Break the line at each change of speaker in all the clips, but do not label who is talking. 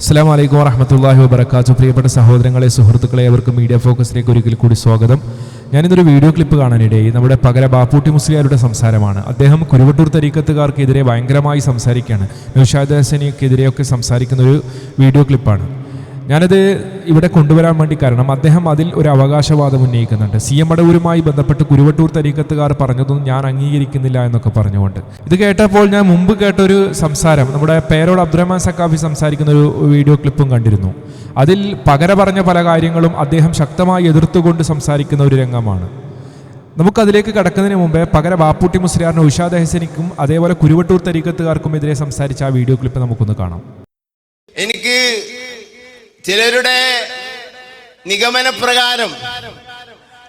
അസ്സാം വലൈക്കും വറഹമത്തല്ലാഹി വബർക്കാത്തു പ്രിയപ്പെട്ട സഹോദരങ്ങളെ സുഹൃത്തുക്കളെ അവർക്ക് മീഡിയ ഫോക്കസിലേക്ക് ഒരിക്കൽ കൂടി സ്വാഗതം. ഞാനിതൊരു വീഡിയോ ക്ലിപ്പ് കാണാനിടയായി. നമ്മുടെ പകര ബാപ്പൂട്ടി മുസ്ലിയാരുടെ സംസാരമാണ്. അദ്ദേഹം കുരുവട്ടൂർ തരീക്കത്തുകാർക്കെതിരെ ഭയങ്കരമായി സംസാരിക്കുകയാണ്. നൌഷാദ് ഹസനിക്കെതിരെയൊക്കെ സംസാരിക്കുന്ന ഒരു വീഡിയോ ക്ലിപ്പാണ്. ഞാനത് ഇവിടെ കൊണ്ടുവരാൻ വേണ്ടി കാരണം അദ്ദേഹം അതിൽ ഒരു അവകാശവാദം ഉന്നയിക്കുന്നുണ്ട്. സി എം അടവൂരുമായി ബന്ധപ്പെട്ട് കുരുവട്ടൂർ തരീക്കത്തുകാർ പറഞ്ഞതൊന്നും ഞാൻ അംഗീകരിക്കുന്നില്ല എന്നൊക്കെ പറഞ്ഞുകൊണ്ട്. ഇത് കേട്ടപ്പോൾ ഞാൻ മുമ്പ് കേട്ട ഒരു സംസാരം നമ്മുടെ പേരോട് അബ്ദുറഹ്മാൻ സക്കാഫി സംസാരിക്കുന്ന ഒരു വീഡിയോ ക്ലിപ്പും കണ്ടിരുന്നു. അതിൽ പകര പറഞ്ഞ പല കാര്യങ്ങളും അദ്ദേഹം ശക്തമായി എതിർത്തുകൊണ്ട് സംസാരിക്കുന്ന ഒരു രംഗമാണ്. നമുക്കതിലേക്ക് കടക്കുന്നതിന് മുമ്പേ പകര ബാപ്പൂട്ടി മുസ്ലിയാറിന് ഉഷാദ് ഹസനിക്കും അതേപോലെ കുരുവട്ടൂർ തരീക്കത്തുകാർക്കും എതിരെ സംസാരിച്ച ആ വീഡിയോ ക്ലിപ്പ് നമുക്കൊന്ന് കാണാം.
എനിക്ക് ചിലരുടെ നിഗമനപ്രകാരം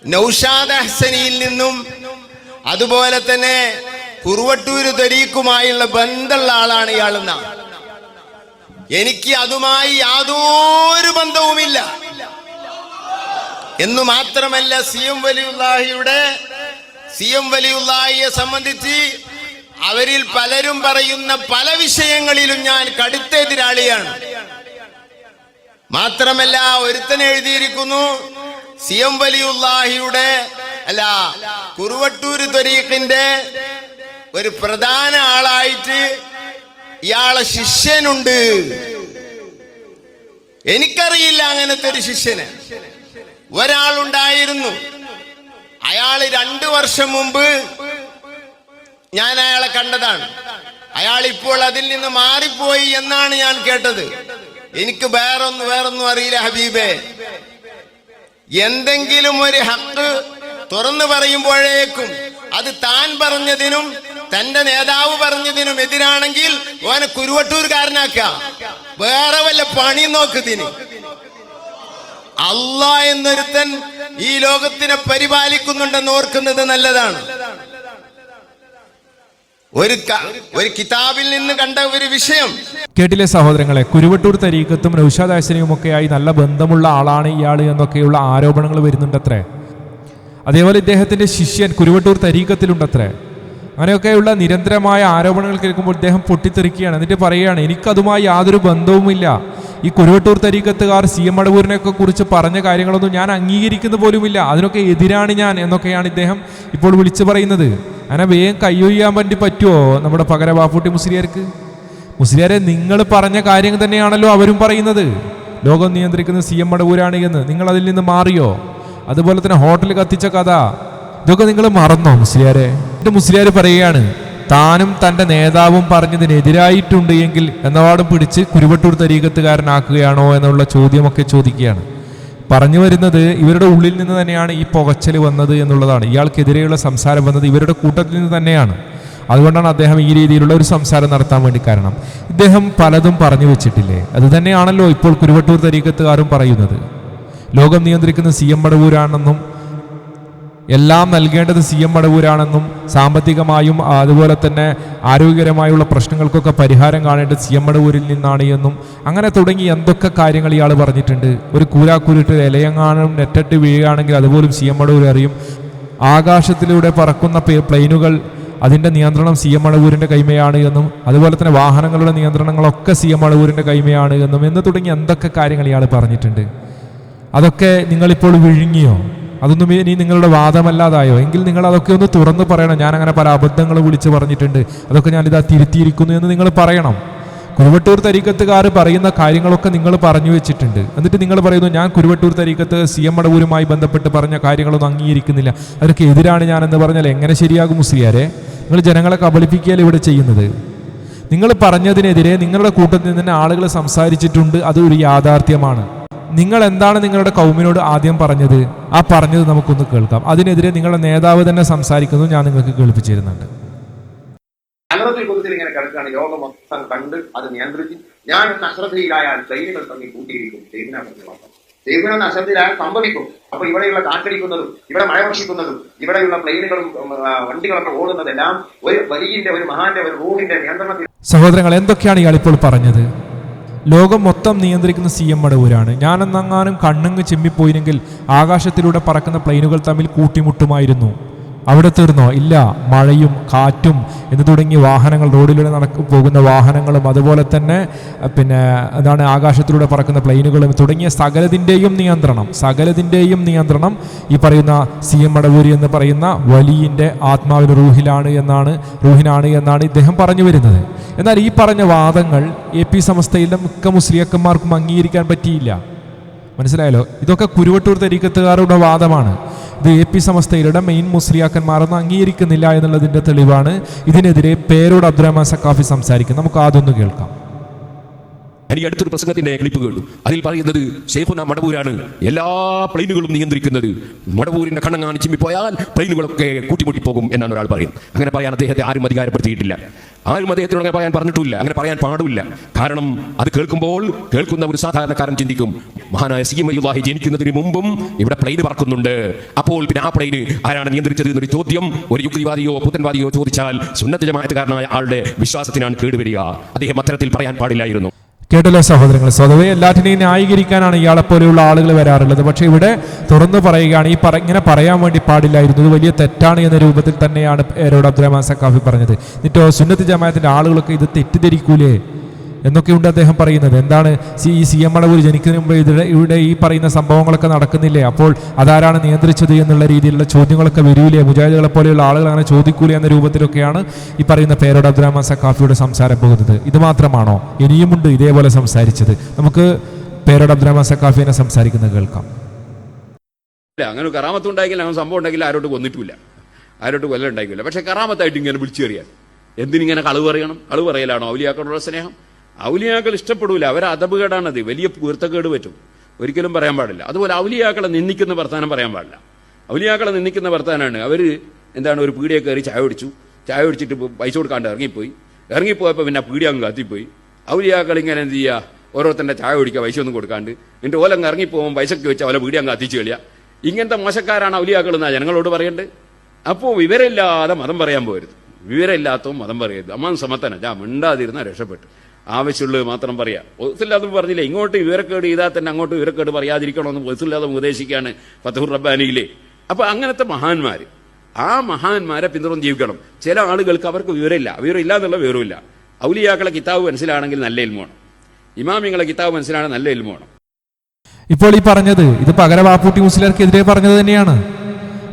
നൗഷാദ് അഹ്സനിയിൽ നിന്നും അതുപോലെ തന്നെ കുറുവട്ടൂര് തരീക്കുമായുള്ള ബന്ധമുള്ള ആളാണ് ഇയാളെന്ന. എനിക്ക് അതുമായി യാതൊരു ബന്ധവുമില്ല. എന്നു മാത്രമല്ല സി എം വലിയുല്ലാഹിയുടെ സി എം വലിയുല്ലാഹിയെ സംബന്ധിച്ച് അവരിൽ പലരും പറയുന്ന പല വിഷയങ്ങളിലും ഞാൻ കടുത്ത എതിരാളിയാണ്. മാത്രമല്ല ഒരുത്തൻ എഴുതിയിരിക്കുന്നു സി എം വലിയുല്ലാഹിയുടെ അല്ല കുറുവട്ടൂര് തൊരീഖിന്റെ ഒരു പ്രധാന ആളായിട്ട് ഇയാളെ ശിഷ്യനുണ്ട്. എനിക്കറിയില്ല അങ്ങനത്തെ ഒരു ശിഷ്യന്. ഒരാളുണ്ടായിരുന്നു. അയാൾ രണ്ടു വർഷം മുമ്പ് ഞാൻ അയാളെ കണ്ടതാണ്. അയാൾ ഇപ്പോൾ അതിൽ നിന്ന് മാറിപ്പോയി എന്നാണ് ഞാൻ കേട്ടത്. എനിക്ക് വേറൊന്നും വേറൊന്നും അറിയില്ല ഹബീബേ. എന്തെങ്കിലും ഒരു ഹക്ക് തുറന്നു പറയുമ്പോഴേക്കും അത് താൻ പറഞ്ഞതിനും തന്റെ നേതാവ് പറഞ്ഞതിനും എതിരാണെങ്കിൽ ഓനെ കുരുവട്ടൂർക്കാരനാക്ക വേറെ വല്ല പണി നോക്കുതിന് അല്ല എന്നൊരുത്തൻ ഈ ലോകത്തിനെ പരിപാലിക്കുന്നുണ്ടെന്ന് ഓർക്കുന്നത് നല്ലതാണ്. ഒരു ഒരു കിതാബിൽ നിന്ന് കണ്ട ഒരു വിഷയം.
കേട്ടിലെ സഹോദരങ്ങളെ? കുരുവട്ടൂർ തരീക്കത്തും നൗഷാദ് ഒക്കെ ഒക്കെയായി നല്ല ബന്ധമുള്ള ആളാണ് ഇയാൾ എന്നൊക്കെയുള്ള ആരോപണങ്ങൾ വരുന്നുണ്ടത്രേ. അതേപോലെ ഇദ്ദേഹത്തിന്റെ ശിഷ്യൻ കുരുവട്ടൂർ തരീക്കത്തിലുണ്ടത്രേ. അങ്ങനെയൊക്കെയുള്ള നിരന്തരമായ ആരോപണങ്ങൾ കേൾക്കുമ്പോൾ ഇദ്ദേഹം പൊട്ടിത്തെറിക്കുകയാണ്. എന്നിട്ട് പറയുകയാണ് എനിക്കതുമായി യാതൊരു ബന്ധവുമില്ല. ഈ കുരുവട്ടൂർ തരീക്കത്തുകാർ സി എം അടവൂരിനെയൊക്കെ കുറിച്ച് പറഞ്ഞ കാര്യങ്ങളൊന്നും ഞാൻ അംഗീകരിക്കുന്ന പോലുമില്ല. അതിനൊക്കെ എതിരാണ് ഞാൻ എന്നൊക്കെയാണ് ഇദ്ദേഹം ഇപ്പോൾ വിളിച്ചു പറയുന്നത്. അങ്ങനെ വേഗം കയ്യൊഴിയാൻ വേണ്ടി പറ്റുമോ നമ്മുടെ പകര ബാപ്പൂട്ടി മുസ്ലിയാർക്ക്? മുസ്ലിയാരെ നിങ്ങൾ പറഞ്ഞ കാര്യം തന്നെയാണല്ലോ അവരും പറയുന്നത്. ലോകം നിയന്ത്രിക്കുന്ന സി എം അടവൂരാണ് എന്ന്. നിങ്ങൾ അതിൽ നിന്ന് മാറിയോ? അതുപോലെ തന്നെ ഹോട്ടൽ കത്തിച്ച കഥ. ഇതൊക്കെ നിങ്ങൾ മറന്നോ മുസ്ലിയാരെ? എന്നിട്ട് മുസ്ലിയാർ പറയുകയാണ്. താനും തന്റെ നേതാവും പറഞ്ഞതിനെതിരായിട്ടുണ്ട് എങ്കിൽ എന്നവാടും പിടിച്ച് കുരുവട്ടൂർ തരീകത്തുകാരനാക്കുകയാണോ എന്നുള്ള ചോദ്യമൊക്കെ ചോദിക്കുകയാണ്. പറഞ്ഞു വരുന്നത് ഇവരുടെ ഉള്ളിൽ നിന്ന് തന്നെയാണ് ഈ പുകച്ചൽ വന്നത് എന്നുള്ളതാണ്. ഇയാൾക്കെതിരെയുള്ള സംസാരം വന്നത് ഇവരുടെ കൂട്ടത്തിൽ നിന്ന് തന്നെയാണ്. അതുകൊണ്ടാണ് അദ്ദേഹം ഈ രീതിയിലുള്ള ഒരു സംസാരം നടത്താൻ വേണ്ടി കാരണം. ഇദ്ദേഹം പലതും പറഞ്ഞു വെച്ചിട്ടില്ലേ? അത് തന്നെയാണല്ലോ ഇപ്പോൾ കുരുവട്ടൂർ തരീക്കത്തുകാരും പറയുന്നത്. ലോകം നിയന്ത്രിക്കുന്ന സി എം മടവൂരാണെന്നും എല്ലാം നൽകേണ്ടത് സി എം മടവൂരാണെന്നും സാമ്പത്തികമായും അതുപോലെ തന്നെ ആരോഗ്യകരമായുള്ള പ്രശ്നങ്ങൾക്കൊക്കെ പരിഹാരം കാണേണ്ടത് സി എം മടവൂരിൽ നിന്നാണ് എന്നും അങ്ങനെ തുടങ്ങി എന്തൊക്കെ കാര്യങ്ങൾ ഇയാൾ പറഞ്ഞിട്ടുണ്ട്. ഒരു കൂരാക്കൂരിട്ട് ഇലയങ്ങാനും നെറ്റട്ട് വീഴുകയാണെങ്കിൽ അതുപോലും സി എം മടവൂർ അറിയും. ആകാശത്തിലൂടെ പറക്കുന്ന പ്ലെയിനുകൾ അതിന്റെ നിയന്ത്രണം സി എം മണവൂരിന്റെ കൈമയാണ് എന്നും അതുപോലെ തന്നെ വാഹനങ്ങളുടെ നിയന്ത്രണങ്ങളൊക്കെ സി എം മണവൂരിന്റെ കൈമയാണ് എന്നും എന്ന് തുടങ്ങി എന്തൊക്കെ കാര്യങ്ങൾ ഇയാൾ പറഞ്ഞിട്ടുണ്ട്. അതൊക്കെ നിങ്ങളിപ്പോൾ വിഴുങ്ങിയോ? അതൊന്നും ഇനി നിങ്ങളുടെ വാദമല്ലാതായോ? എങ്കിൽ നിങ്ങൾ അതൊക്കെ ഒന്ന് തുറന്ന് പറയണം. ഞാൻ അങ്ങനെ പല അബദ്ധങ്ങൾ വിളിച്ച് പറഞ്ഞിട്ടുണ്ട്. അതൊക്കെ ഞാനിതാ തിരുത്തിയിരിക്കുന്നു എന്ന് നിങ്ങൾ പറയണം. കുരുവട്ടൂർ തരീക്കത്തുകാർ പറയുന്ന കാര്യങ്ങളൊക്കെ നിങ്ങൾ പറഞ്ഞു വെച്ചിട്ടുണ്ട്. എന്നിട്ട് നിങ്ങൾ പറയുന്നു ഞാൻ കുരുവട്ടൂർ തരീക്കത്ത് സി എം മടവൂരുമായി ബന്ധപ്പെട്ട് പറഞ്ഞ കാര്യങ്ങളൊന്നും അംഗീകരിക്കുന്നില്ല. അതൊക്കെ എതിരാണ് ഞാൻ എന്ന് പറഞ്ഞാൽ എങ്ങനെ ശരിയാകും മുസ്ലിയാരെ? നിങ്ങൾ ജനങ്ങളെ കബളിപ്പിക്കുകയല്ലേ ഇവിടെ ചെയ്യുന്നത്? നിങ്ങൾ പറഞ്ഞതിനെതിരെ നിങ്ങളുടെ കൂട്ടത്തിൽ നിന്ന് ആളുകൾ സംസാരിച്ചിട്ടുണ്ട്. അതൊരു യാഥാർത്ഥ്യമാണ്. നിങ്ങൾ എന്താണ് നിങ്ങളുടെ കൗമിനോട് ആദ്യം പറഞ്ഞത്? ആ പറഞ്ഞത് നമുക്കൊന്ന് കേൾക്കാം. അതിനെതിരെ നിങ്ങളുടെ നേതാവ് തന്നെ സംസാരിക്കുന്നു. ഞാൻ നിങ്ങൾക്ക് കേൾപ്പിച്ചിരുന്നുണ്ട്. തരുന്നുണ്ട്
അനർത്ഥ യുഗത്തിൽ ഇങ്ങനെ കിടക്കുകയാണ്. ലോകം മൊത്തം കണ്ട് അത് നിയന്ത്രിച്ച് ഞാൻ അശ്രദ്ധയിലായാൽ തമ്മിൽ കൂട്ടിയിരിക്കും. സംഭവിക്കും. അപ്പൊ ഇവിടെയുള്ള കാറ്റടിക്കുന്നതും ഇവിടെ മഴ വർഷിക്കുന്നതും ഇവിടെയുള്ള പ്ലെയിനുകളും വണ്ടികളൊക്കെ ഓടുന്നതെല്ലാം ഒരു വലിയന്റെ ഒരു മഹാന്റെ ഒരു റോഡിന്റെ നിയന്ത്രണത്തിൽ
സഹോദരങ്ങൾ എന്തൊക്കെയാണ് ഇയാൾ ഇപ്പോൾ പറഞ്ഞത്? ലോകം മൊത്തം നിയന്ത്രിക്കുന്ന സി എം മടവൂരാണ് ഞാനെന്നെങ്ങാനും കണ്ണങ്ങ് ചെമ്മിപ്പോയിരുന്നെങ്കിൽ ആകാശത്തിലൂടെ പറക്കുന്ന പ്ലെയിനുകൾ തമ്മിൽ കൂട്ടിമുട്ടുമായിരുന്നു. അവിടെ തീർന്നോ? ഇല്ല. മഴയും കാറ്റും എന്ന് തുടങ്ങിയ വാഹനങ്ങൾ റോഡിലൂടെ നടക്ക പോകുന്ന വാഹനങ്ങളും അതുപോലെ തന്നെ പിന്നെ എന്താണ് ആകാശത്തിലൂടെ പറക്കുന്ന പ്ലെയിനുകളും തുടങ്ങിയ സകലതിന്റെയും നിയന്ത്രണം. സകലതിന്റെയും നിയന്ത്രണം ഈ പറയുന്ന സി എം മടവൂരി എന്ന് പറയുന്ന വലിയന്റെ ആത്മാവിന് റൂഹിലാണ് എന്നാണ് റൂഹിനാണ് എന്നാണ് ഇദ്ദേഹം പറഞ്ഞു വരുന്നത്. എന്നാൽ ഈ പറഞ്ഞ വാദങ്ങൾ എ പി സമസ്തയിലെ മിക്ക മുസ്ലിയക്കന്മാർക്കും അംഗീകരിക്കാൻ പറ്റിയില്ല. മനസ്സിലായല്ലോ? ഇതൊക്കെ കുരുവട്ടൂർ തരീക്കത്തുകാരുടെ വാദമാണ്. ഇത് എ പി സമസ്തയിലൂടെ മെയിൻ മുസ്ലിയാക്കന്മാരൊന്നും അംഗീകരിക്കുന്നില്ല എന്നുള്ളതിന്റെ തെളിവാണ്. ഇതിനെതിരെ പേരോട് അബ്ദുറഹ്മാൻ സക്കാഫി സംസാരിക്കുന്നത് നമുക്ക് ആദ്യമൊന്ന് കേൾക്കാം.
എനിക്ക് അടുത്തൊരു പ്രസംഗത്തിന്റെ ക്ലിപ്പ് കേട്ടു അതിൽ പറയുന്നത് ഷെയ്ഖുന മടവൂരാണ് എല്ലാ പ്ലെയിനുകളും നിയന്ത്രിക്കുന്നത്. മടവൂരിന്റെ കണ്ണങ്ങാണ് ചിമ്മിപ്പോയാൽ പ്ലെയിനുകളൊക്കെ കൂട്ടിമുട്ടി പോകും എന്നാണ് ഒരാൾ പറയും അങ്ങനെ പറയാൻ അദ്ദേഹത്തെ ആരും അധികാരപ്പെടുത്തിയിട്ടില്ല. ആരും അദ്ദേഹത്തിനോട് പറയാൻ പറഞ്ഞിട്ടില്ല അങ്ങനെ പറയാൻ പാടില്ല. കാരണം അത് കേൾക്കുമ്പോൾ കേൾക്കുന്ന ഒരു സാധാരണക്കാരൻ ചിന്തിക്കും മഹാനായ സി എം അയ്യുല്ലാഹി ജനിക്കുന്നതിന് മുമ്പും ഇവിടെ പ്ലെയിൻ പറക്കുന്നുണ്ട്. അപ്പോൾ പിന്നെ ആ പ്ലെയിന് ആരാണ് നിയന്ത്രിച്ചത് എന്നൊരു ചോദ്യം ഒരു യുക്തിവാദിയോ പുത്തൻവാദിയോ ചോദിച്ചാൽ സുന്നത്ത് ജമാഅത്തുകാരനായ ആളുടെ വിശ്വാസത്തിനാണ് കേടുവരിക. അദ്ദേഹം അത്തരത്തിൽ പറയാൻ പാടില്ലായിരുന്നു.
കേട്ടല്ലോ സഹോദരങ്ങൾ സ്വതവേ എല്ലാറ്റിനെയും ന്യായീകരിക്കാനാണ് ഇയാളെ പോലെയുള്ള ആളുകൾ വരാറുള്ളത്. പക്ഷേ ഇവിടെ തുറന്നു പറയുകയാണ് ഈ പറ ഇങ്ങനെ പറയാൻ വേണ്ടി പാടില്ലായിരുന്നു. ഇത് വലിയ തെറ്റാണ് എന്ന രൂപത്തിൽ തന്നെയാണ് എരോട് അബ്ദുറഹ്മാൻ സക്കാഫി പറഞ്ഞത്. എന്നിട്ടോ സുന്നത്ത് ജമാഅത്തിന്റെ ആളുകളൊക്കെ ഇത് തെറ്റിദ്ധരിക്കൂലേ? എന്നൊക്കെയുണ്ട് അദ്ദേഹം പറയുന്നത്. എന്താണ് ഈ സി എം അളവൂർ ജനിക്കുന്നതിന് മുമ്പ് ഇതിടെ ഇവിടെ ഈ പറയുന്ന സംഭവങ്ങളൊക്കെ നടക്കുന്നില്ലേ? അപ്പോൾ അതാരാണ് നിയന്ത്രിച്ചത് എന്നുള്ള രീതിയിലുള്ള ചോദ്യങ്ങളൊക്കെ വരൂലേ? മുജാഹിദുകളെ പോലെയുള്ള ആളുകൾ അങ്ങനെ ചോദിക്കൂലേ എന്ന രൂപത്തിലൊക്കെയാണ് ഈ പറയുന്ന പേരോട് അബ്ദുറഹ്മാൻ സഖാഫിയുടെ സംസാരം പോകുന്നത്. ഇത് മാത്രമാണോ? ഇനിയുമുണ്ട് ഇതേപോലെ സംസാരിച്ചത്. നമുക്ക് പേരോട് അബ്ദുറഹ്മാൻ സഖാഫിനെ സംസാരിക്കുന്നത് കേൾക്കാം.
അങ്ങനെ ഒരു കറാമത്ത് ഉണ്ടാക്കില്ല അങ്ങനെ സംഭവം ഉണ്ടെങ്കിൽ ആരോട്ട് കൊന്നിട്ടില്ല. ആരോട്ട് കൊല്ലം ഉണ്ടാക്കില്ല പക്ഷെ കറാമത്തായിട്ട് ഇങ്ങനെ വിളിച്ചു കയറിയാൽ എന്തിനിങ്ങനെ കളവ് പറയണം? കളവ് പറയലാണോ? ഔലിയാക്കളോടുള്ള സ്നേഹം? ഔലിയാക്കൾ ഇഷ്ടപ്പെടൂല. അവരെ അതപുകേടാണത്. വലിയ പൂർത്തക്കേട് പറ്റും. ഒരിക്കലും പറയാൻ പാടില്ല. അതുപോലെ ഔലിയാക്കളെ നിന്ദിക്കുന്ന വർത്താനം പറയാൻ പാടില്ല. ഔലിയാക്കളെ നിന്ദിക്കുന്ന വർത്താനാണ്. അവർ എന്താണ് ഒരു പീടിയെ കയറി ചായ കുടിച്ചു. ചായ കുടിച്ചിട്ട് പൈസ കൊടുക്കാണ്ട് ഇറങ്ങിപ്പോയി. ഇറങ്ങിപ്പോയപ്പോൾ പിന്നെ പീടി അങ്ങ് കത്തിപ്പോയി. ഔലിയാക്കൾ ഇങ്ങനെ എന്ത് ചെയ്യുക ഓരോരുത്തരുടെ ചായ കുടിക്കുക പൈസ ഒന്നും കൊടുക്കാണ്ട്. എന്നിട്ട് ഓലങ്ങ് ഇറങ്ങിപ്പോകും പൈസക്ക് വെച്ച് അവലെ പീടി അങ്ങ് കത്തിച്ച് കളിയുക ഇങ്ങനത്തെ മോശക്കാരാണ് ഔലിയാക്കൾ എന്നാ ജനങ്ങളോട് പറയേണ്ടത് അപ്പോൾ വിവരമില്ലാതെ മതം പറയാൻ പോരുത്. വിവരമില്ലാത്തവും മതം പറയരുത്. അമ്മാൻ സമത്തന ഞാൻ മിണ്ടാതിരുന്ന രക്ഷപ്പെട്ടു. ആവശ്യമുള്ളത് മാത്രം പറയാം. ഒത്തില്ലാതെ പറഞ്ഞില്ലേ ഇങ്ങോട്ട് വിവരക്കേട് ചെയ്താൽ തന്നെ അങ്ങോട്ട് വിവരക്കേട് പറയാതിരിക്കണമെന്ന് ഒത്തില്ലാതെ ഉപദേശിക്കുകയാണ് ഫത്തഹുർ റബ്ബാനിയിലെ. അപ്പൊ അങ്ങനത്തെ മഹാന്മാര് ആ മഹാന്മാരെ പിന്തുടർന്ന് ജീവിക്കണം. ചില ആളുകൾക്ക് അവർക്ക് വിവരമില്ല. വിവരം ഇല്ല എന്നുള്ള വിവരമില്ല. ഔലിയാക്കളെ കിതാബ് മനസ്സിലാണെങ്കിൽ നല്ല ഇൽമോണം ഇമാമിങ്ങളെ കിതാബ് മനസ്സിലാണെങ്കിൽ നല്ല ഇൽമോണം
ഇപ്പോൾ ഈ പറഞ്ഞത് ഇത് പകരവാപ്പൂട്ടി മുസ്ലിർക്കെതിരെ പറഞ്ഞത് തന്നെയാണ്.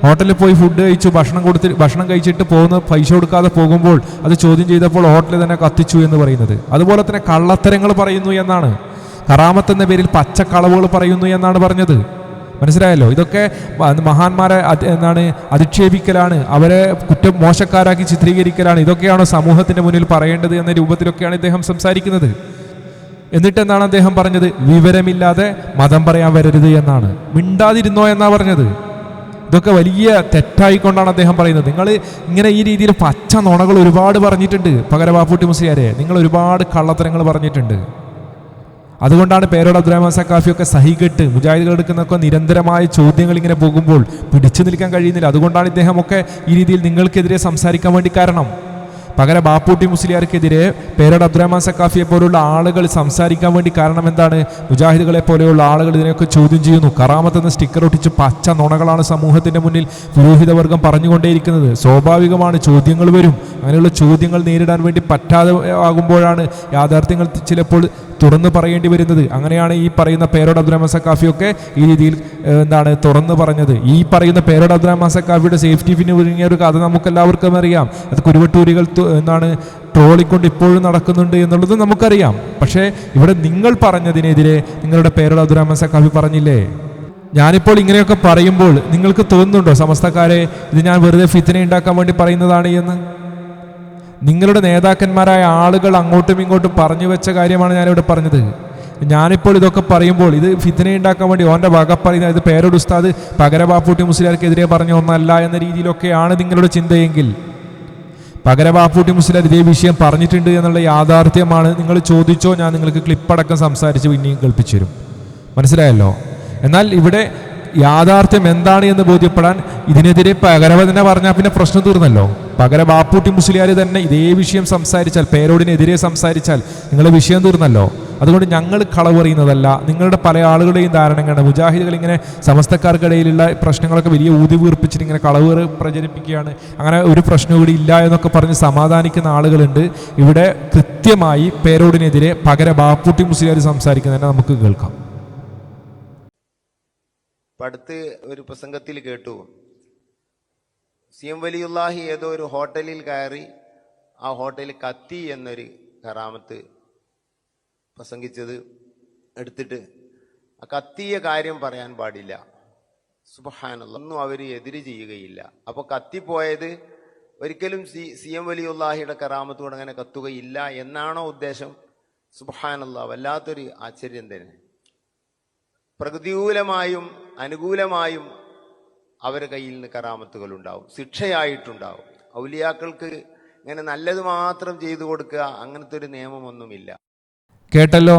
ഹോട്ടലിൽ പോയി ഫുഡ് കഴിച്ചു ഭക്ഷണം കൊടുത്ത് ഭക്ഷണം കഴിച്ചിട്ട് പോകുന്ന പൈസ കൊടുക്കാതെ പോകുമ്പോൾ അത് ചോദ്യം ചെയ്തപ്പോൾ ഹോട്ടലിൽ തന്നെ കത്തിച്ചു എന്ന് പറയുന്നത്. അതുപോലെ തന്നെ കള്ളത്തരങ്ങൾ പറയുന്നു എന്നാണ്. കറാമത്ത് എന്ന പേരിൽ പച്ചക്കളവുകൾ പറയുന്നു എന്നാണ് പറഞ്ഞത്. മനസ്സിലായല്ലോ? ഇതൊക്കെ മഹാന്മാരെ എന്താണ് അധിക്ഷേപിക്കലാണ്. അവരെ കുറ്റം മോശക്കാരാക്കി ചിത്രീകരിക്കലാണ്. ഇതൊക്കെയാണ് സമൂഹത്തിന്റെ മുന്നിൽ പറയേണ്ടത് എന്ന രൂപത്തിലൊക്കെയാണ് ഇദ്ദേഹം സംസാരിക്കുന്നത്. എന്നിട്ട് എന്താണ് അദ്ദേഹം പറഞ്ഞത്? വിവരമില്ലാതെ മതം പറയാൻ വരരുത് എന്നാണ്. മിണ്ടാതിരുന്നോ എന്നാ പറഞ്ഞത്? ഇതൊക്കെ വലിയ തെറ്റായിക്കൊണ്ടാണ് അദ്ദേഹം പറയുന്നത്. നിങ്ങൾ ഇങ്ങനെ ഈ രീതിയിൽ പച്ച നുണകൾ ഒരുപാട് പറഞ്ഞിട്ടുണ്ട് പകരവാപ്പൂട്ടി മുസ്ലിയാരെ. നിങ്ങൾ ഒരുപാട് കള്ളത്തരങ്ങൾ പറഞ്ഞിട്ടുണ്ട്. അതുകൊണ്ടാണ് പേരോട് അബ്ദുറഹ്മാൻ സക്കാഫിയൊക്കെ സഹികെട്ട് മുജാഹിദുകൾ എടുക്കുന്നൊക്കെ നിരന്തരമായ ചോദ്യങ്ങൾ ഇങ്ങനെ പോകുമ്പോൾ പിടിച്ചു നിൽക്കാൻ കഴിയുന്നില്ല. അതുകൊണ്ടാണ് ഇദ്ദേഹമൊക്കെ ഈ രീതിയിൽ നിങ്ങൾക്കെതിരെ സംസാരിക്കാൻ വേണ്ടി കാരണം. പകരം ബാപ്പൂട്ടി മുസ്ലിയാർക്കെതിരെ പേരോട് അബ്ദുറഹ്മാൻ സക്കാഫിയെ പോലുള്ള ആളുകൾ സംസാരിക്കാൻ വേണ്ടി കാരണം എന്താണ്? മുജാഹിദുകളെ പോലെയുള്ള ആളുകൾ ഇതിനെയൊക്കെ ചോദ്യം ചെയ്യുന്നു. കറാമത്ത് എന്ന സ്റ്റിക്കർ ഒട്ടിച്ച് പച്ച നുണകളാണ് സമൂഹത്തിന്റെ മുന്നിൽ പുരോഹിതവർഗം പറഞ്ഞുകൊണ്ടേയിരിക്കുന്നത്. സ്വാഭാവികമാണ് ചോദ്യങ്ങൾ വരും. അങ്ങനെയുള്ള ചോദ്യങ്ങൾ നേരിടാൻ വേണ്ടി പറ്റാതെ ആകുമ്പോഴാണ് യാഥാർത്ഥ്യങ്ങൾ ചിലപ്പോൾ തുറന്നു പറയേണ്ടി വരുന്നത്. അങ്ങനെയാണ് ഈ പറയുന്ന പേരോട് അബ്ദുറഹ്മാൻ സക്കാഫിയൊക്കെ ഈ രീതിയിൽ എന്താണ് തുറന്നു പറഞ്ഞത്. ഈ പറയുന്ന പേരോട് അബ്ദുറഹ്മാൻ സക്കാഫിയുടെ സേഫ്റ്റി പിന്നെ ഒരുങ്ങിയ ഒരു കഥ നമുക്ക് എല്ലാവർക്കും അറിയാം. അത് കുരുവട്ടൂരികൾ എന്താണ് ട്രോളിക്കൊണ്ട് ഇപ്പോഴും നടക്കുന്നുണ്ട് എന്നുള്ളത് നമുക്കറിയാം. പക്ഷേ ഇവിടെ നിങ്ങൾ പറഞ്ഞതിനെതിരെ നിങ്ങളുടെ പേരോട് അബ്ദുറഹ്മാൻ സക്കാഫി പറഞ്ഞില്ലേ? ഞാനിപ്പോൾ ഇങ്ങനെയൊക്കെ പറയുമ്പോൾ നിങ്ങൾക്ക് തോന്നുന്നുണ്ടോ സമസ്തക്കാരെ ഇത് ഞാൻ വെറുതെ ഫിത്തിനെ ഉണ്ടാക്കാൻ വേണ്ടി പറയുന്നതാണ് എന്ന്? നിങ്ങളുടെ നേതാക്കന്മാരായ ആളുകൾ അങ്ങോട്ടും ഇങ്ങോട്ടും പറഞ്ഞു വെച്ച കാര്യമാണ് ഞാനിവിടെ പറഞ്ഞത്. ഞാനിപ്പോൾ ഇതൊക്കെ പറയുമ്പോൾ ഇത് ഫിത്തനെ ഉണ്ടാക്കാൻ വേണ്ടി ഓന്റെ വക പറയുന്ന ഇത് പേരോട് ഉസ്താദ് പകരബാപ്പൂട്ടി മുസ്ലിയാർക്കെതിരെ പറഞ്ഞ ഒന്നല്ല എന്ന രീതിയിലൊക്കെയാണ് നിങ്ങളുടെ ചിന്തയെങ്കിൽ. പകരബാപ്പൂട്ടി മുസ്ലിയാർ ഇതേ വിഷയം പറഞ്ഞിട്ടുണ്ട് എന്നുള്ള യാഥാർത്ഥ്യമാണ് നിങ്ങൾ ചോദിച്ചോ ഞാൻ നിങ്ങൾക്ക് ക്ലിപ്പടക്കം സംസാരിച്ച് പിന്നെയും കേൾപ്പിച്ചു തരും മനസ്സിലായല്ലോ? എന്നാൽ ഇവിടെ യാഥാർത്ഥ്യം എന്താണ് എന്ന് ബോധ്യപ്പെടാൻ ഇതിനെതിരെ പകരവ തന്നെ പറഞ്ഞാൽ പിന്നെ പ്രശ്നം തീർന്നല്ലോ. പകര ബാപ്പൂട്ടി മുസ്ലിയാർ തന്നെ ഇതേ വിഷയം സംസാരിച്ചാൽ പേരോടിനെതിരെ സംസാരിച്ചാൽ നിങ്ങളെ വിഷയം തീർന്നല്ലോ. അതുകൊണ്ട് ഞങ്ങൾ കളവ് പറയുന്നതല്ല നിങ്ങളുടെ പല ആളുകളുടെയും ധാരണയാണ് മുജാഹിദുകൾ ഇങ്ങനെ സമസ്തക്കാർക്കിടയിലുള്ള പ്രശ്നങ്ങളൊക്കെ വലിയ ഊതി വീർപ്പിച്ചിട്ട് ഇങ്ങനെ കളവ് പ്രചരിപ്പിക്കുകയാണ്. അങ്ങനെ ഒരു പ്രശ്നം കൂടി ഇല്ല എന്നൊക്കെ പറഞ്ഞ് സമാധാനിക്കുന്ന ആളുകളുണ്ട്. ഇവിടെ കൃത്യമായി പേരോടിനെതിരെ പകര ബാപ്പൂട്ടി മുസ്ലിയാർ സംസാരിക്കുന്നതിനെ നമുക്ക് കേൾക്കാം.
ഇപ്പൊ അടുത്ത് ഒരു പ്രസംഗത്തിൽ കേട്ടു. സി എം വലിയുല്ലാഹി ഏതോ ഒരു ഹോട്ടലിൽ കയറി ആ ഹോട്ടലിൽ കത്തി എന്നൊരു കറാമത്ത് പ്രസംഗിച്ചത് എടുത്തിട്ട് ആ കത്തിയ കാര്യം പറയാൻ പാടില്ല. സുബഹാനുള്ള ഒന്നും അവർ എതിര് ചെയ്യുകയില്ല. അപ്പൊ കത്തിപ്പോയത് ഒരിക്കലും സി സി എം വലിയുല്ലാഹിയുടെ കറാമത്തോട് അങ്ങനെ കത്തുകയില്ല എന്നാണോ ഉദ്ദേശം? സുബഹാനുള്ള വല്ലാത്തൊരു ആശ്ചര്യം തന്നെ. പ്രതികൂലമായും അനുകൂലമായും അവരുടെ കയ്യിൽ നിന്ന് കറാമത്തുകൾ ഉണ്ടാവും ശിക്ഷയായിട്ടുണ്ടാവും. ഔലിയാക്കൾക്ക് ഇങ്ങനെ നല്ലത് മാത്രം ചെയ്തു കൊടുക്കുക അങ്ങനത്തെ ഒരു നിയമമൊന്നുമില്ല.
കേട്ടല്ലോ?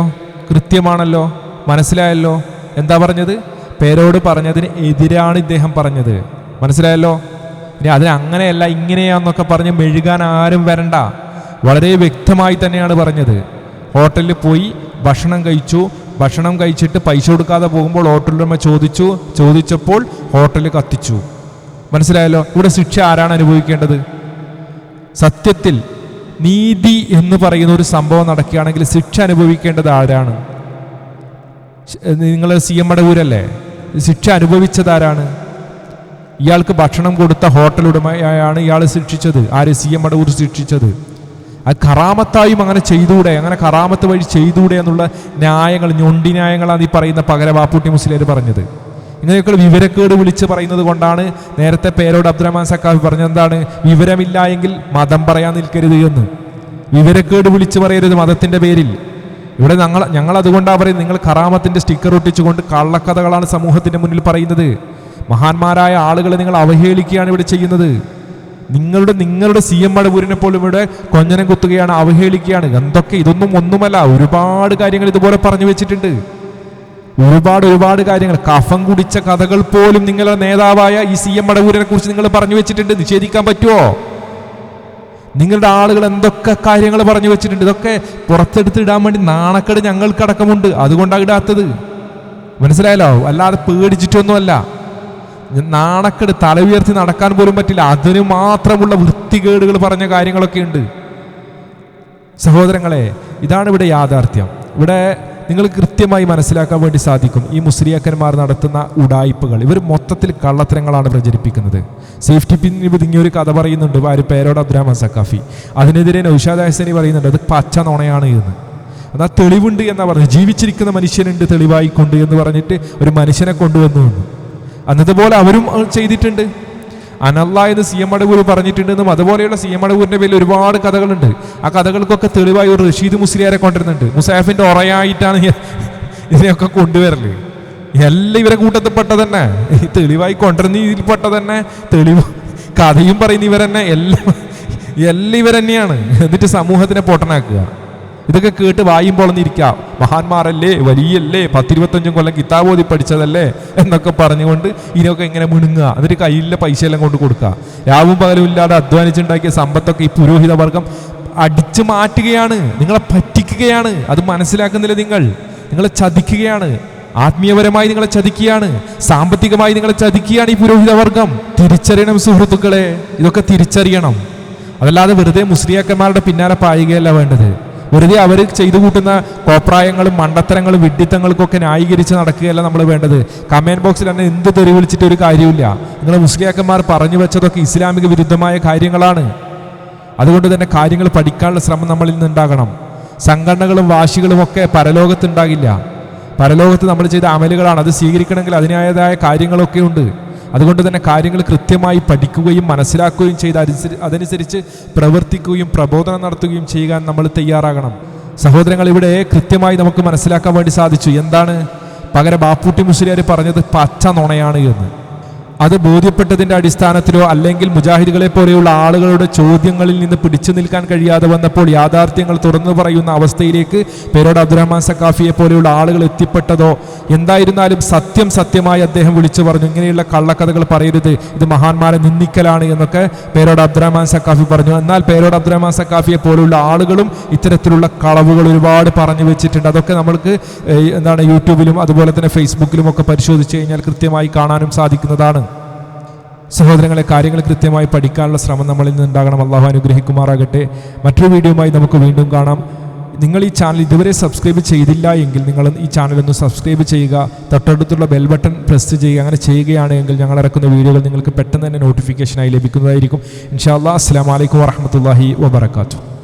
കൃത്യമാണല്ലോ? മനസ്സിലായല്ലോ? എന്താ പറഞ്ഞത്? പേരോട് പറഞ്ഞതിന് എതിരാണ് ഇദ്ദേഹം പറഞ്ഞത്. മനസ്സിലായല്ലോ? ഇനി അതിന് അങ്ങനെയല്ല ഇങ്ങനെയാന്നൊക്കെ പറഞ്ഞ് മെഴുകാൻ ആരും വരണ്ട. വളരെ വ്യക്തമായി തന്നെയാണ് പറഞ്ഞത്. ഹോട്ടലിൽ പോയി ഭക്ഷണം കഴിച്ചു ഭക്ഷണം കഴിച്ചിട്ട് പൈസ കൊടുക്കാതെ പോകുമ്പോൾ ഹോട്ടലുടമ ചോദിച്ചു ചോദിച്ചപ്പോൾ ഹോട്ടൽ കത്തിച്ചു. മനസ്സിലായല്ലോ? ഇവിടെ ശിക്ഷ ആരാണ് അനുഭവിക്കേണ്ടത്? സത്യത്തിൽ നീതി എന്ന് പറയുന്ന ഒരു സംഭവം നടക്കുകയാണെങ്കിൽ ശിക്ഷ അനുഭവിക്കേണ്ടത് ആരാണ്? നിങ്ങൾ സി എം മടവൂരല്ലേ? ശിക്ഷ അനുഭവിച്ചത് ആരാണ്? ഇയാൾക്ക് ഭക്ഷണം കൊടുത്ത ഹോട്ടൽ ഉടമയാണ് ഇയാൾ ശിക്ഷിച്ചത്. ആര് സി എം മടവൂർ ശിക്ഷിച്ചത്? അത് കറാമത്തായും അങ്ങനെ ചെയ്തുകൂടെ അങ്ങനെ കറാമത്ത് വഴി ചെയ്തുകൂടെ എന്നുള്ള ന്യായങ്ങൾ ഞൊണ്ടി ന്യായങ്ങളാണ് ഈ പറയുന്ന പകര വാപ്പൂട്ടി മുസ്ലിയർ പറഞ്ഞത്. ഇങ്ങനെയൊക്കെ വിവരക്കേട് വിളിച്ച് പറയുന്നത് കൊണ്ടാണ് നേരത്തെ പേരോട് അബ്ദുറഹ്മാൻ സക്കാഫി പറഞ്ഞെന്താണ് വിവരമില്ല എങ്കിൽ മതം പറയാൻ നിൽക്കരുത് എന്ന്. വിവരക്കേട് വിളിച്ച് പറയരുത് മതത്തിന്റെ പേരിൽ. ഇവിടെ ഞങ്ങൾ ഞങ്ങൾ അതുകൊണ്ടാണ് പറയുന്നത് നിങ്ങൾ കറാമത്തിന്റെ സ്റ്റിക്കർ ഒട്ടിച്ചുകൊണ്ട് കള്ളക്കഥകളാണ് സമൂഹത്തിന്റെ മുന്നിൽ പറയുന്നത്. മഹാന്മാരായ ആളുകളെ നിങ്ങൾ അവഹേളിക്കുകയാണ് ഇവിടെ ചെയ്യുന്നത്. നിങ്ങളുടെ നിങ്ങളുടെ സി എം മടവൂരിനെ പോലും ഇവിടെ കൊഞ്ഞനം കുത്തുകയാണ് അവഹേളിക്കുകയാണ്. എന്തൊക്കെ? ഇതൊന്നും ഒന്നുമല്ല. ഒരുപാട് കാര്യങ്ങൾ ഇതുപോലെ പറഞ്ഞു വെച്ചിട്ടുണ്ട്. ഒരുപാട് ഒരുപാട് കാര്യങ്ങൾ. കഫം കുടിച്ച കഥകൾ പോലും നിങ്ങളുടെ നേതാവായ ഈ സി എം മടവൂരിനെ കുറിച്ച് നിങ്ങൾ പറഞ്ഞു വെച്ചിട്ടുണ്ട്. നിഷേധിക്കാൻ പറ്റുമോ നിങ്ങളുടെ ആളുകൾ എന്തൊക്കെ കാര്യങ്ങൾ പറഞ്ഞു വെച്ചിട്ടുണ്ട്? ഇതൊക്കെ പുറത്തെടുത്തിടാൻ വേണ്ടി നാണക്കേട് ഞങ്ങൾക്കടക്കമുണ്ട്. അതുകൊണ്ടാണ് ഇടാത്തത്. മനസ്സിലായല്ലോ? അല്ലാതെ പേടിച്ചിട്ടൊന്നുമല്ല. നാണക്കേട് തല ഉയർത്തി നടക്കാൻ പോലും പറ്റില്ല. അതിന് മാത്രമുള്ള വൃത്തികേടുകൾ പറഞ്ഞ കാര്യങ്ങളൊക്കെ ഉണ്ട്. സഹോദരങ്ങളെ ഇതാണ് ഇവിടെ യാഥാർത്ഥ്യം. ഇവിടെ നിങ്ങൾ കൃത്യമായി മനസ്സിലാക്കാൻ വേണ്ടി സാധിക്കും. ഈ മുസ്ലിയാക്കന്മാർ നടത്തുന്ന ഉടായ്പകൾ ഇവർ മൊത്തത്തിൽ കള്ളത്തരങ്ങളാണ് പ്രചരിപ്പിക്കുന്നത്. സേഫ്റ്റി പിന്നിൽ ഒതുങ്ങിയ ഒരു കഥ പറയുന്നുണ്ട് ആര് പേരോട് അബ്ദുറഹ്മാൻ സക്കാഫി അതിനെതിരെ നൌഷാദ് ഹസനി പറയുന്നുണ്ട് അത് പച്ച നുണയാണ് എന്ന്. എന്നാൽ തെളിവുണ്ട് എന്നാ പറഞ്ഞു ജീവിച്ചിരിക്കുന്ന മനുഷ്യനുണ്ട് തെളിവായിക്കൊണ്ട് എന്ന് പറഞ്ഞിട്ട് ഒരു മനുഷ്യനെ കൊണ്ടുവന്നു അന്നത്തെ പോലെ അവരും ചെയ്തിട്ടുണ്ട്. അനല്ല എന്ന് സി എം അടവൂർ പറഞ്ഞിട്ടുണ്ടെന്നും അതുപോലെയുള്ള സി എം അടവൂരിന്റെ പേരിൽ ഒരുപാട് കഥകളുണ്ട്. ആ കഥകൾക്കൊക്കെ തെളിവായി ഒരു റഷീദ് മുസ്ലിയാരെ കൊണ്ടുവരുന്നുണ്ട്. മുസാഫിന്റെ ഉറയായിട്ടാണ് ഇതിനെയൊക്കെ കൊണ്ടുവരൽ. എല്ലാം ഇവരെ കൂട്ടത്തിൽപ്പെട്ട തന്നെ തെളിവായി കൊണ്ടുവരുന്ന ഇതിൽപ്പെട്ട തന്നെ തെളിവ് കഥയും പറയുന്ന ഇവരെന്നെ. എല്ലാം എല്ലാം ഇവരെന്നെയാണ്. എന്നിട്ട് സമൂഹത്തിനെ പൊട്ടനാക്കുക. ഇതൊക്കെ കേട്ട് വായുമ്പോൾ ഒന്നിരിക്കാം മഹാന്മാരല്ലേ വലിയല്ലേ പത്തിരുപത്തഞ്ചും കൊല്ലം കിതാബോധി പഠിച്ചതല്ലേ എന്നൊക്കെ പറഞ്ഞുകൊണ്ട് ഇതിനൊക്കെ ഇങ്ങനെ മിണുങ്ങുക. എന്നിട്ട് കയ്യിലെ പൈസ എല്ലാം കൊണ്ട് കൊടുക്കുക. രാവും പകലും ഇല്ലാതെ അധ്വാനിച്ചുണ്ടാക്കിയ സമ്പത്തൊക്കെ ഈ പുരോഹിത വർഗം അടിച്ചു മാറ്റുകയാണ്. നിങ്ങളെ പറ്റിക്കുകയാണ്. അത് മനസ്സിലാക്കുന്നില്ല നിങ്ങൾ? നിങ്ങളെ ചതിക്കുകയാണ്. ആത്മീയപരമായി നിങ്ങളെ ചതിക്കുകയാണ്. സാമ്പത്തികമായി നിങ്ങളെ ചതിക്കുകയാണ് ഈ പുരോഹിത വർഗം. തിരിച്ചറിയണം സുഹൃത്തുക്കളെ. ഇതൊക്കെ തിരിച്ചറിയണം. അതല്ലാതെ വെറുതെ മുസ്ലിയാക്കന്മാരുടെ പിന്നാലെ പായുകയല്ല വേണ്ടത്. വെറുതെ അവർ ചെയ്തു കൂട്ടുന്ന കോപ്രായങ്ങളും മണ്ടത്തരങ്ങളും വിഡ്ഢിത്തങ്ങൾക്കൊക്കെ ന്യായീകരിച്ച് നടക്കുകയല്ല നമ്മൾ വേണ്ടത്. കമന്റ് ബോക്സിൽ തന്നെ എന്ത് തെറി വിളിച്ചിട്ട് ഒരു കാര്യമില്ല നിങ്ങൾ മുസ്ലിയാക്കന്മാർ പറഞ്ഞു വെച്ചതൊക്കെ ഇസ്ലാമിക വിരുദ്ധമായ കാര്യങ്ങളാണ്. അതുകൊണ്ട് തന്നെ കാര്യങ്ങൾ പഠിക്കാനുള്ള ശ്രമം നമ്മളിൽ നിന്നുണ്ടാകണം സംഘടനകളും വാശികളും ഒക്കെ പരലോകത്തുണ്ടാകില്ല പരലോകത്ത് നമ്മൾ ചെയ്ത അമലുകളാണ്. അത് സ്വീകരിക്കണമെങ്കിൽ അതിനായതായ കാര്യങ്ങളൊക്കെ ഉണ്ട്. അതുകൊണ്ട് തന്നെ കാര്യങ്ങൾ കൃത്യമായി പഠിക്കുകയും മനസ്സിലാക്കുകയും ചെയ്ത് അതനുസരിച്ച് പ്രവർത്തിക്കുകയും പ്രബോധനം നടത്തുകയും ചെയ്യാൻ നമ്മൾ തയ്യാറാകണം. സഹോദരങ്ങൾ ഇവിടെ കൃത്യമായി നമുക്ക് മനസ്സിലാക്കാൻ വേണ്ടി സാധിച്ചു. എന്താണ്? പകരം ബാപ്പൂട്ടി മുസ്ലിയാർ പറഞ്ഞത് പച്ച നുണയാണ് എന്ന്. അത് ബോധ്യപ്പെട്ടതിന്റെ അടിസ്ഥാനത്തിലോ അല്ലെങ്കിൽ മുജാഹിദുകളെ പോലെയുള്ള ആളുകളുടെ ചോദ്യങ്ങളിൽ നിന്ന് പിടിച്ചു നിൽക്കാൻ കഴിയാതെ വന്നപ്പോൾ യാഥാർത്ഥ്യങ്ങൾ തുറന്നു പറയുന്ന അവസ്ഥയിലേക്ക് പേരോട് അബ്ദുറഹ്മാൻ സക്കാഫിയെ പോലെയുള്ള ആളുകൾ എത്തിപ്പെട്ടതോ? എന്തായിരുന്നാലും സത്യം സത്യമായി അദ്ദേഹം വിളിച്ചു പറഞ്ഞു ഇങ്ങനെയുള്ള കള്ളക്കഥകൾ പറയരുത്. ഇത് മഹാന്മാരെ നിന്ദിക്കലാണ് എന്നൊക്കെ പേരോട് അബ്ദുറഹ്മാൻ സക്കാഫി പറഞ്ഞു. എന്നാൽ പേരോട് അബ്ദുറഹ്മാൻ സക്കാഫിയെ പോലെയുള്ള ആളുകളും ഇത്തരത്തിലുള്ള കളവുകൾ ഒരുപാട് പറഞ്ഞു വെച്ചിട്ടുണ്ട്. അതൊക്കെ നമ്മൾക്ക് എന്താണ് യൂട്യൂബിലും അതുപോലെ തന്നെ ഫേസ്ബുക്കിലും ഒക്കെ പരിശോധിച്ച് കഴിഞ്ഞാൽ കൃത്യമായി കാണാനും സാധിക്കുന്നതാണ്. സഹോദരങ്ങളെ കാര്യങ്ങൾ കൃത്യമായി പഠിക്കാനുള്ള ശ്രമം നമ്മളിൽ നിന്നുണ്ടാകണം അള്ളാഹു അനുഗ്രഹിക്കുമാറാകട്ടെ. മറ്റൊരു വീഡിയോയുമായി നമുക്ക് വീണ്ടും കാണാം. നിങ്ങൾ ഈ ചാനൽ ഇതുവരെ സബ്സ്ക്രൈബ് ചെയ്തില്ല എങ്കിൽ നിങ്ങൾ ഈ ചാനൽ ഒന്ന് സബ്സ്ക്രൈബ് ചെയ്യുക. തൊട്ടടുത്തുള്ള ബെൽ ബട്ടൺ പ്രസ് ചെയ്യുക. അങ്ങനെ ചെയ്യുകയാണെങ്കിൽ ഞങ്ങൾ ഇറക്കുന്ന വീഡിയോകൾ നിങ്ങൾക്ക് പെട്ടെന്ന് തന്നെ നോട്ടിഫിക്കേഷനായി ലഭിക്കുന്നതായിരിക്കും. ഇൻഷാ അല്ലാ അസ്സാം വലൈക്കും വാഹമത്തല്ലാഹി വബർക്കാത്തു